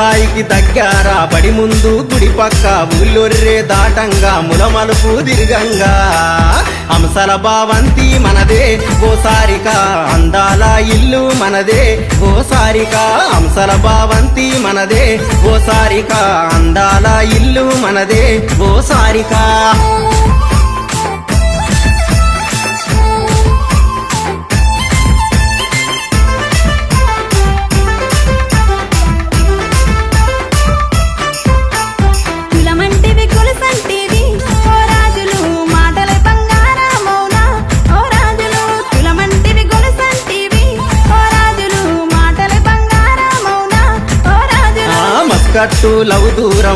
రాయికి దగ్గర బడి ముందు గుడి పక్క ఊళ్ళొర్రే దాటంగా ములమలుపు దీర్ఘంగా. అంశల భావంతి మనదే గోసారిక. అందాల ఇల్లు మనదే గోసారిక. అంశల భావంతి మనదే గోసారిక. అందాల ఇల్లు మనదే గోసారిక. కట్టు లవ్ దూరం.